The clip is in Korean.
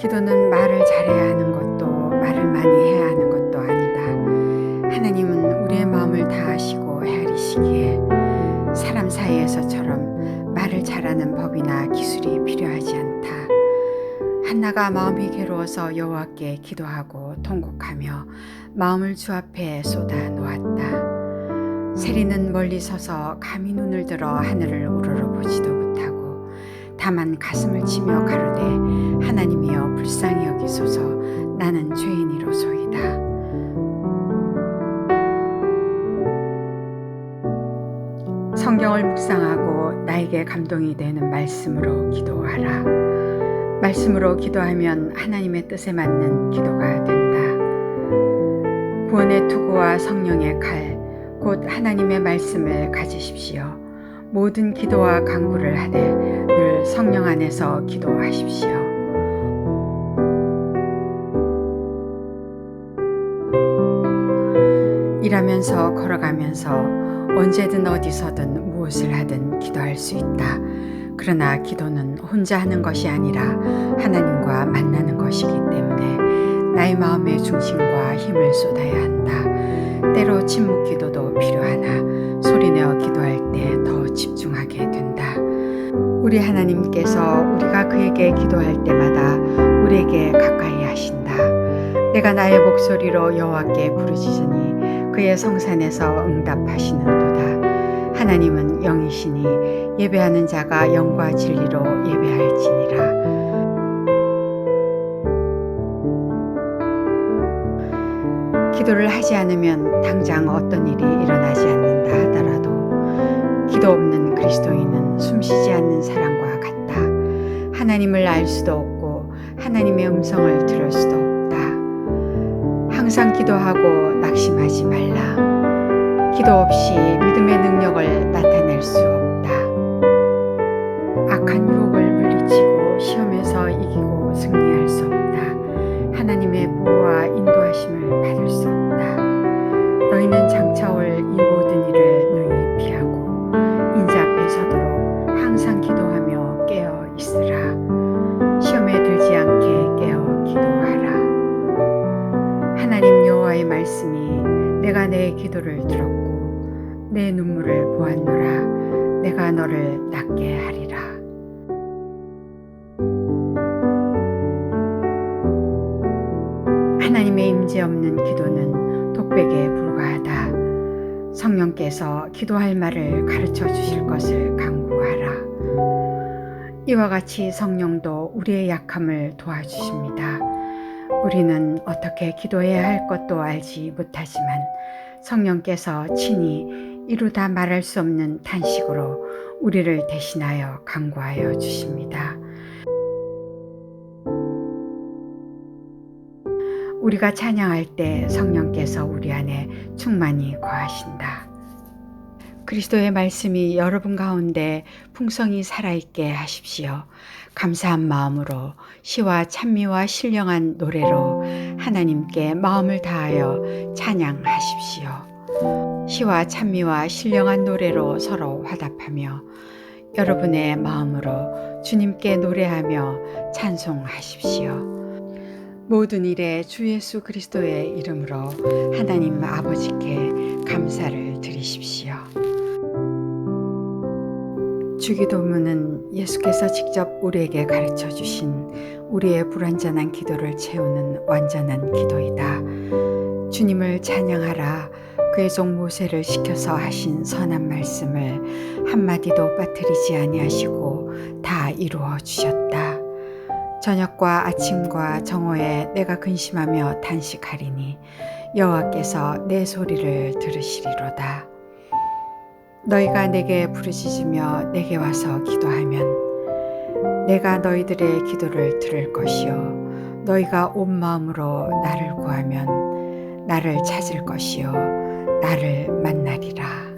기도는 말을 잘해야 하는 것도 말을 많이 해야 하는 것도 아니다. 하나님은 우리의 마음을 다 아시고 헤아리시기에 사람 사이에서처럼 말을 잘하는 법이나 기술이 필요하지 않다. 한나가 마음이 괴로워서 여호와께 기도하고 통곡하며 마음을 주 앞에 쏟아 놓았다. 세리는 멀리 서서 감히 눈을 들어 하늘을 우러러 보지도 못하고 다만 가슴을 치며 가로되 불쌍히 여기소서 나는 죄인이로소이다. 성경을 묵상하고 나에게 감동이 되는 말씀으로 기도하라. 말씀으로 기도하면 하나님의 뜻에 맞는 기도가 된다. 구원의 투구와 성령의 칼, 곧 하나님의 말씀을 가지십시오. 모든 기도와 강구를 하되 늘 성령 안에서 기도하십시오. 일하면서 걸어가면서 언제든 어디서든 무엇을 하든 기도할 수 있다. 그러나 기도는 혼자 하는 것이 아니라 하나님과 만나는 것이기 때문에 나의 마음의 중심과 힘을 쏟아야 한다. 때로 침묵 기도도 필요하나 소리내어 기도할 때 더 집중하게 된다. 우리 하나님께서 우리가 그에게 기도할 때마다 우리에게 가까이 하신다. 내가 나의 목소리로 여호와께 부르짖으니 그의 성산에서 응답하시는도다. 하나님은 영이시니 예배하는 자가 영과 진리로 예배할지니라. 기도를 하지 않으면 당장 어떤 일이 일어나지 않는다 하더라도 기도 없는 그리스도인은 숨쉬지 않는 사람과 같다. 하나님을 알 수도 없고 하나님의 음성을 들을 수도 없다. 항상 기도하고 낙심하지 말라. 기도 없이 믿음의 능력을 나타낼 수 없다. 악한 유혹을 물리치고 시험에서 이기고 승리할 수 없다. 하나님의 보호와 인도하심을 받을 수 없다. 너희는 장차 올 이 모든 일을 능히 피하고 인자 앞에 서도록 항상 기도 내가 내 기도를 들었고 내 눈물을 보았노라. 내가 너를 낫게 하리라. 하나님의 임재 없는 기도는 독백에 불과하다. 성령께서 기도할 말을 가르쳐 주실 것을 강구하라. 이와 같이 성령도 우리의 약함을 도와주십니다. 우리는 어떻게 기도해야 할 것도 알지 못하지만 성령께서 친히 이루다 말할 수 없는 탄식으로 우리를 대신하여 강구하여 주십니다. 우리가 찬양할 때 성령께서 우리 안에 충만히 거하신다. 그리스도의 말씀이 여러분 가운데 풍성히 살아있게 하십시오. 감사한 마음으로 시와 찬미와 신령한 노래로 하나님께 마음을 다하여 찬양하십시오. 시와 찬미와 신령한 노래로 서로 화답하며 여러분의 마음으로 주님께 노래하며 찬송하십시오. 모든 일에 주 예수 그리스도의 이름으로 하나님 아버지께 감사를 드리십시오. 주기도문은 예수께서 직접 우리에게 가르쳐 주신 우리의 불완전한 기도를 채우는 완전한 기도이다. 주님을 찬양하라. 그의 종 모세를 시켜서 하신 선한 말씀을 한마디도 빠뜨리지 아니하시고 다 이루어 주셨다. 저녁과 아침과 정오에 내가 근심하며 단식하리니 여호와께서 내 소리를 들으시리로다. 너희가 내게 부르짖으며 내게 와서 기도하면 내가 너희들의 기도를 들을 것이요 너희가 온 마음으로 나를 구하면 나를 찾을 것이요 나를 만나리라.